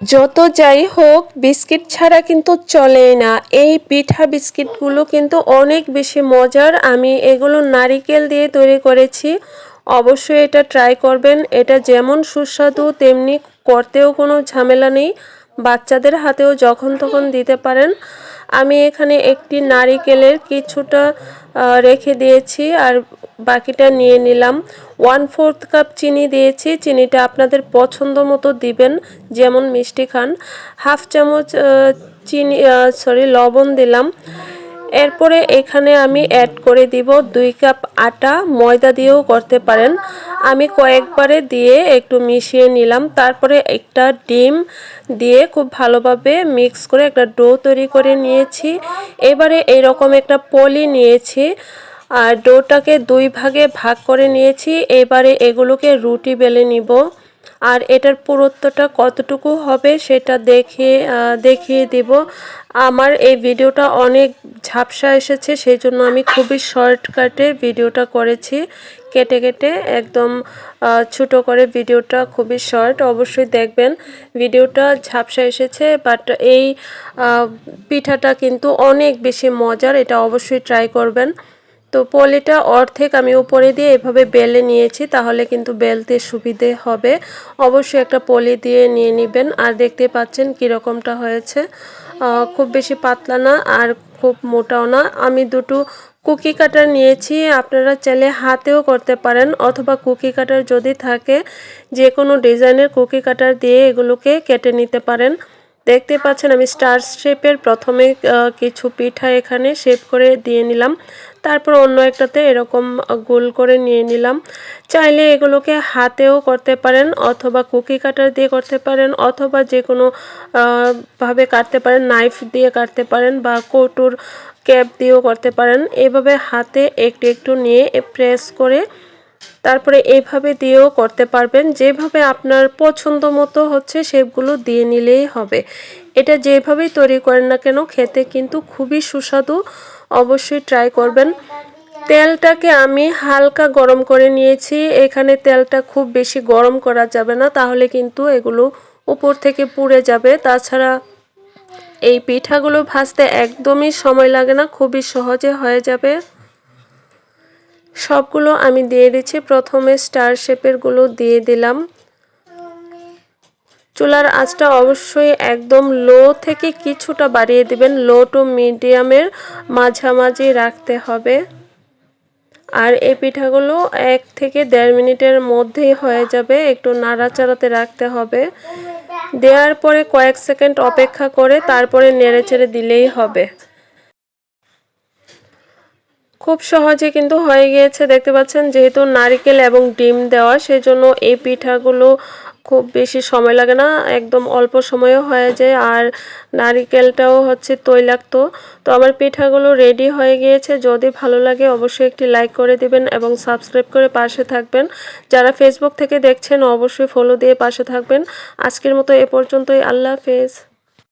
যত যাই হোক, বিস্কিট ছাড়া কিন্তু চলেই না। এই পিঠা বিস্কিটগুলো কিন্তু অনেক বেশি মজার। আমি এগুলো নারিকেল দিয়ে তৈরি করেছি। অবশ্যই এটা ট্রাই করবেন। এটা যেমন সুস্বাদু, তেমনি করতেও কোনো ঝামেলা নেই। বাচ্চাদের হাতেও যখন তখন দিতে পারেন। আমি এখানে একটি নারিকেলের কিছুটা রেখে দিয়েছি। আর বাকিটা নিয়ে নিলাম। ওয়ান ফোর্থ কাপ চিনি দিয়েছি। চিনিটা আপনাদের পছন্দ মতো দিবেন, যেমন মিষ্টি খান। হাফ চামচ চিনি সরি লবণ দিলাম। এরপরে এখানে আমি অ্যাড করে দিব দুই কাপ আটা। ময়দা দিয়েও করতে পারেন। আমি কয়েকবারে দিয়ে একটু মিশিয়ে নিলাম। তারপরে একটা ডিম দিয়ে খুব ভালোভাবে মিক্স করে একটা ডো তৈরি করে নিয়েছি। এবারে এরকম একটা পলি নিয়েছি। আর ডোটাকে দুই ভাগে ভাগ করে নিয়েছি। এবারে এগুলোকে রুটি বেলে নিব। আর এটার পুরুত্বটা কতটুকু হবে সেটা দেখে দেখিয়ে দেব। আমার এই ভিডিওটা অনেক ঝাপসা এসেছে সেই জন্য আমি খুবই শর্টকাটে ভিডিওটা করেছি। কেটে কেটে একদম ছোট করে ভিডিওটা খুবই শর্ট। অবশ্যই দেখবেন ভিডিওটা ঝাপসা এসেছে, বাট এই পিঠাটা কিন্তু অনেক বেশি মজার, এটা অবশ্যই ট্রাই করবেন। তো পলিটা অর্ধেক আমি উপরে দিয়ে এভাবে বেলে নিয়েছি, তাহলে কিন্তু বেলতে সুবিধে হবে। অবশ্যই একটা পলি দিয়ে নিয়ে নেবেন। আর দেখতে পাচ্ছেন কীরকমটা হয়েছে। খুব বেশি পাতলা না, আর খুব মোটাও না। আমি দুটো কুকি কাটার নিয়েছি, আপনারা চাইলে হাতেও করতে পারেন, অথবা কুকি কাটার যদি থাকে যে কোনো ডিজাইনের কুকি কাটার দিয়ে এগুলোকে কেটে নিতে পারেন। দেখতে পাচ্ছেন আমি স্টার শেপের প্রথমে কিছু পিঠা এখানে শেপ করে দিয়ে নিলাম। তারপর অন্য একটাতে এরকম গোল করে নিয়ে নিলাম। চাইলে এগুলোকে হাতেও করতে পারেন অথবা কুকি কাটার দিয়ে করতে পারেন অথবা যে কোনো ভাবে কাটতে পারেন, নাইফ দিয়ে কাটতে পারেন বা কৌটোর ক্যাপ দিয়েও করতে পারেন। এভাবে হাতে একটু একটু নিয়ে প্রেস করে তারপরে এইভাবে দিয়েও করতে পারবেন। যেভাবে আপনার পছন্দ মতো হচ্ছে সেগুলো দিয়ে নিলেই হবে। এটা যেভাবেই তৈরি করেন না কেন খেতে কিন্তু খুবই সুস্বাদু। অবশ্যই ট্রাই করবেন। তেলটাকে আমি হালকা গরম করে নিয়েছি। এখানে তেলটা খুব বেশি গরম করা যাবে না, তাহলে কিন্তু এগুলো উপর থেকে পুড়ে যাবে। তাছাড়া এই পিঠাগুলো ভাজতে একদমই সময় লাগে না, খুবই সহজে হয়ে যাবে। সবগুলো আমি দিয়ে দিচ্ছি। প্রথমে স্টার শেপেরগুলো দিয়ে দিলাম। চুলার আঁচটা অবশ্যই একদম লো থেকে কিছুটা বাড়িয়ে দিবেন। লো টু মিডিয়ামের মাঝামাঝি রাখতে হবে। আর এই পিঠাগুলো এক থেকে দেড় মিনিটের মধ্যেই হয়ে যাবে। একটু নাড়াচাড়াতে রাখতে হবে। দেওয়ার পরে কয়েক সেকেন্ড অপেক্ষা করে তারপরে নেড়ে চেড়ে দিলেই হবে। খুব সহজে কিন্তু হয়ে গিয়েছে। দেখতে পাচ্ছেন যেহেতু নারিকেল এবং ডিম দেওয়া সেই জন্য এই পিঠাগুলো খুব বেশি সময় লাগে না। একদম অল্প সময়ে হয়ে যায়। আর নারিকেলটাও হচ্ছে তৈলাক্ত। তো আমার পিঠাগুলো রেডি হয়ে গিয়েছে। যদি ভালো লাগে অবশ্যই একটি লাইক করে দিবেন এবং সাবস্ক্রাইব করে পাশে থাকবেন। যারা ফেসবুক থেকে দেখছেন, অবশ্যই ফলো দিয়ে পাশে থাকবেন। আজকের মতো এ পর্যন্তই। আল্লাহ হাফেজ।